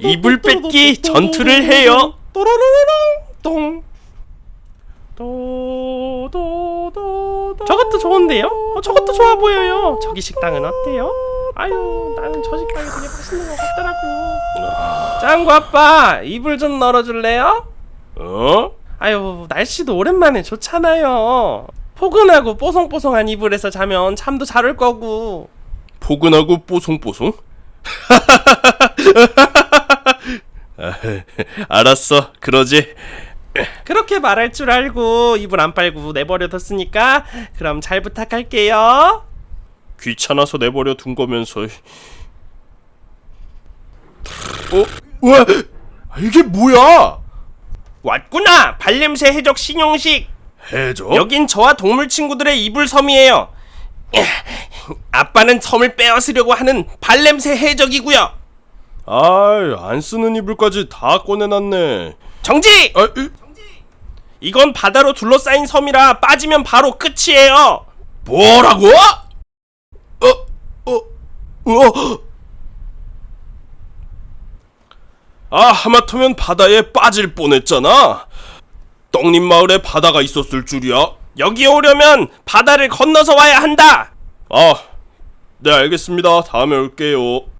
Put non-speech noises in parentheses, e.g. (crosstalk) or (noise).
이불 뺏기 전투를 해요. 똥. 저것도 좋은데요? 어, 저것도 좋아 보여요. 저기 식당은 어때요? 아유, 나는 저 식당이 되게 맛있는 것 같더라고. 짱구 아빠, 이불 좀 널어줄래요? 어? 아유, 날씨도 오랜만에 좋잖아요. 포근하고 뽀송뽀송한 이불에서 자면 잠도 잘 올 거고. 포근하고 뽀송뽀송? 아, (laughs) 알았어, 그러지. 그렇게 말할 줄 알고 이불 안 빨고 내버려뒀으니까 그럼 잘 부탁할게요. 귀찮아서 내버려 둔 거면서. 어? 와, 이게 뭐야? 왔구나 발냄새 해적 신용식. 해적? 여긴 저와 동물 친구들의 이불 섬이에요. 아빠는 섬을 빼앗으려고 하는 발냄새 해적이고요. 아이, 안 쓰는 이불까지 다 꺼내놨네. 정지! 아, 으, 이건 바다로 둘러싸인 섬이라 빠지면 바로 끝이에요. 뭐라고? 어, 어, 어. 아, 하마터면 바다에 빠질 뻔했잖아. 떡잎 마을에 바다가 있었을 줄이야. 여기 오려면 바다를 건너서 와야 한다. 아, 네 알겠습니다. 다음에 올게요.